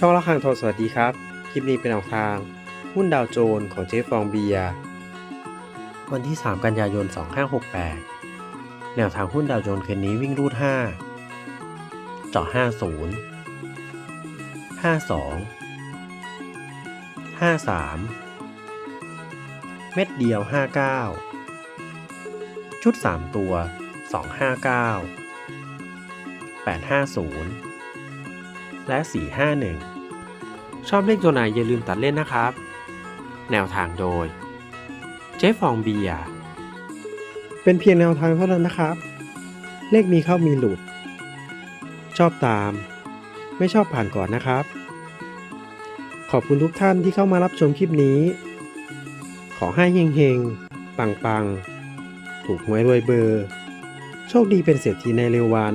ช่องละครังทองสวัสดีครับ คลิปนี้เป็นแนวทาง หุ้นดาวโจนส์ของเจ๊ฟองเบียวันที่ 3 กันยายน 2568 แนวทางหุ้นดาวโจนส์คืนนี้วิ่งรูด 5 เจาะ 50 52 53 เม็ดเดียว 59 ชุด 3 ตัว 259 850 และ 451 ชอบเลขตัวไหนอย่าลืมตัดเล่นนะครับ แนวทางโดย เจ๊ฟองเบียเป็นเพียงแนวทางเท่านั้นนะครับ เลขมีเข้ามีหลุด ชอบตาม ไม่ชอบผ่านก่อนนะครับ ขอบคุณทุกท่านที่เข้ามารับชมคลิปนี้ ขอให้เฮงๆปังๆถูกหวยรวยเบอร์ โชคดีเป็นเศรษฐีในเร็ววัน